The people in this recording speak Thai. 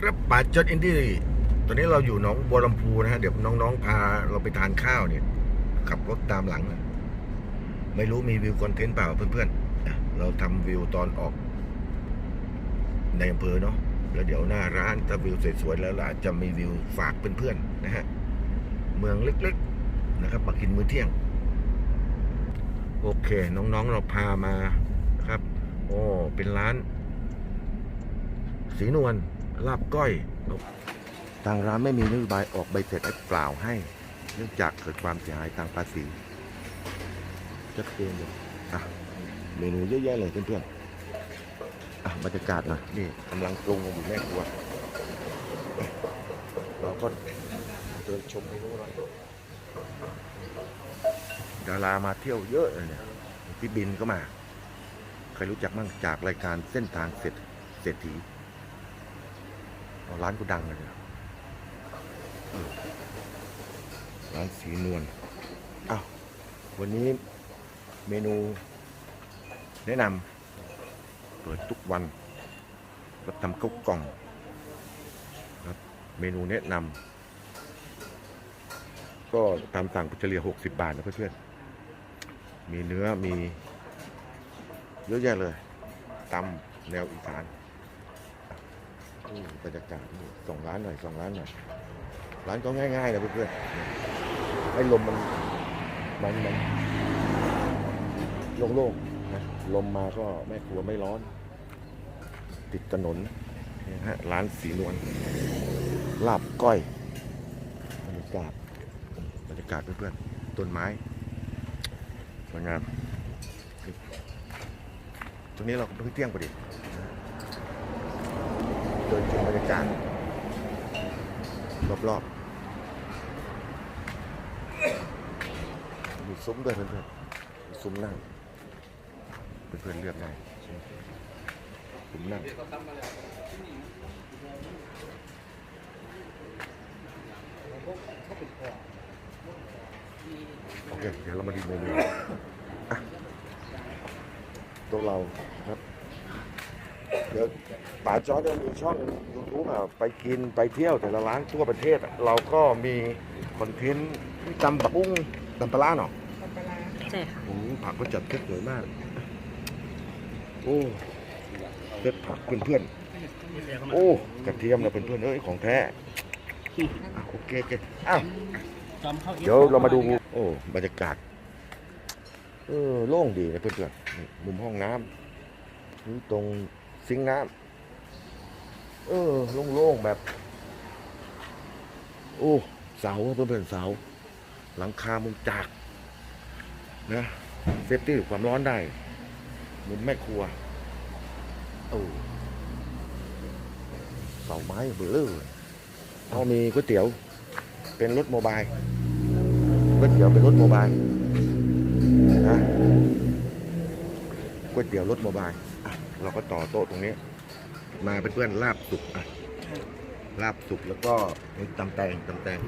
ครับป่าจดอินดี้ตอนนี้เราอยู่หนองบัวลำพูนะฮะเดี๋ยวน้องๆพาเราไปทานข้าวเนี่ย ขับรถตามหลังนะไม่รู้มีวิวคอนเทนต์เปล่าเพื่อนๆเราทำวิวตอนออก ในอำเภอเนาะแล้วเดี๋ยวหน้าร้านถ้าวิวสวยๆแล้วเราอาจจะมีวิวฝากเพื่อนๆนะฮะเมืองเล็กๆนะครับมากินมื้อเที่ยง โอเค น้องๆเราพามานะครับ โอ้เป็นร้าน สีนวล ลาบก้อยทางร้านไม่มีนโยบายออกใบเสร็จเปล่าให้ เนื่องจากเกิดความเสียหายทางภาษีชัดเจนเลยอะเมนูเยอะแยะเลยเพื่อนๆอะบรรยากาศหนะนี่กำลังปรุงอยู่แม่ครัวเราก็เดินชมเมนูหน่อยดารามาเที่ยวเยอะเลยเนี่ยพี่บินก็มา ใครรู้จักมั่งจากรายการเส้นทางเศรษเศรษฐี ร้านก็ดังเลยร้านสีนวลอ้าววันนี้เมนูแนะนำเปิดทุกวันรับทำข้าวกล่องครับเมนูแนะนำก็ตามสั่งเฉลี่ย60 บาทนะเพื่อนๆมีเนื้อมีเยอะแยะเลยตำแนวอีสาน นี่บรรยากาศนี่ส่องร้านหน่อยส่องร้านหน่อยร้านก็ง่ายๆนะเพื่อนๆให้ลมมันมันมันโล่งๆนะลมมาก็แม่ครัวไม่ร้อน ติดถนนนี่ฮะร้านสีนวลลาบก้อยบรรยากาศบรรยากาศเพื่อนๆต้นไม้สวยงามตรงนี้เราเพิ่งเที่ยงพอดี เดินชมบรรยากาศรอบๆมีซุ้มด้วยเพื่อนๆมีซุ้มนั่งเพื่อนๆเลือกได้ซุ้มนั่งโอเค เดี๋ยวเรามาดูเมนูตัวเราครับ ดี๋ยวป๋าจอร์ดมีช่องยูทูบอะไปกินไปเที่ยวแต่ละร้านทั่วประเทศอะเราก็มีคอนเทนต์ตำบักบุ้งตำปลาร้าเนาะใช่ค่ะโอ้โหผักก็จัดเซ็ตสวยมาก โอ้เซ็ตผักเพื่อนๆโอ้กระเทียมนะเพื่อนๆเอ้ยของแท้อะโอเคโอเคอ้าวเดี๋ยวเรามาดูโอ้บรรยากาศเออโล่งดีนะเพื่อนๆนี่มุมห้องน้ำนี่ตรง ซิงน้ำเออโล่งๆแบบ โอ้เสาเพื่อนๆเสา หลังคามุงจากนะเซฟตี้ความร้อนได้มุมแม่ครัวโอ้เสาไม้เบลอเลยเขามีก๋วยเตี๋ยว เป็นรถโมบายก๋วยเตี๋ยวเป็นรถโมบายนะก๋วยเตี๋ยวรถโมบาย เราก็ต่อโต๊ะตรงนี้ มาเป็นเพื่อนๆลาบสุกอะลาบสุกแล้วก็มีตำแตงตำแตง